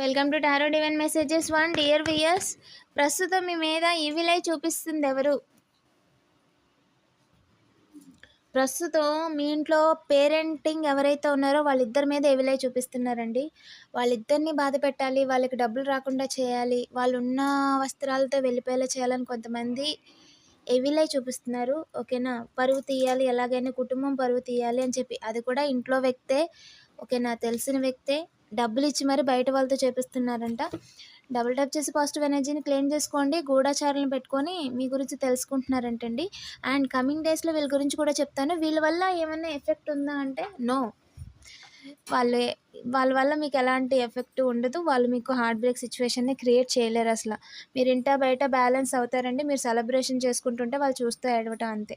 Welcome to tarot divine messages one dear viewers. ప్రస్తుతం మీ మీద ఈవిలై చూపిస్తుంది ఎవరు ప్రస్తుతం మీ ఇంట్లో పేరెంటింగ్ ఎవరైతే ఉన్నారో వాళ్ళిద్దరి మీద ఎవిలై చూపిస్తున్నారండి. వాళ్ళిద్దరిని బాధ పెట్టాలి వాళ్ళకి డబ్బులు రాకుండా చేయాలి వాళ్ళు ఉన్న వస్త్రాలతో వెళ్ళిపోయేలా చేయాలని కొంతమంది ఎవిలై చూపిస్తున్నారు. ఓకేనా? పరువు తీయాలి ఎలాగైనా కుటుంబం పరువు తీయాలి అని చెప్పి. అది కూడా ఇంట్లో వ్యక్తే ఓకే నా తెలిసిన వ్యక్తే డబ్బులు ఇచ్చి మరి బయట వాళ్ళతో చేపిస్తున్నారంట. డబుల్ టప్ చేసి పాజిటివ్ ఎనర్జీని క్లెయిమ్ చేసుకోండి గూఢాచారాలను పెట్టుకొని మీ గురించి తెలుసుకుంటున్నారంటండి. అండ్ కమింగ్ డేస్లో వీళ్ళ గురించి కూడా చెప్తాను. వీళ్ళ వల్ల ఏమైనా ఎఫెక్ట్ ఉందా అంటే నో. వాళ్ళు వాళ్ళ వల్ల మీకు ఎలాంటి ఎఫెక్ట్ ఉండదు. వాళ్ళు మీకు హార్ట్ బ్రేక్ సిచ్యువేషన్ని క్రియేట్ చేయలేరు అసలు. మీరు ఇంటా బయట బ్యాలెన్స్ అవుతారండి. మీరు సెలబ్రేషన్ చేసుకుంటుంటే వాళ్ళు చూస్తూ ఏడవటం అంతే.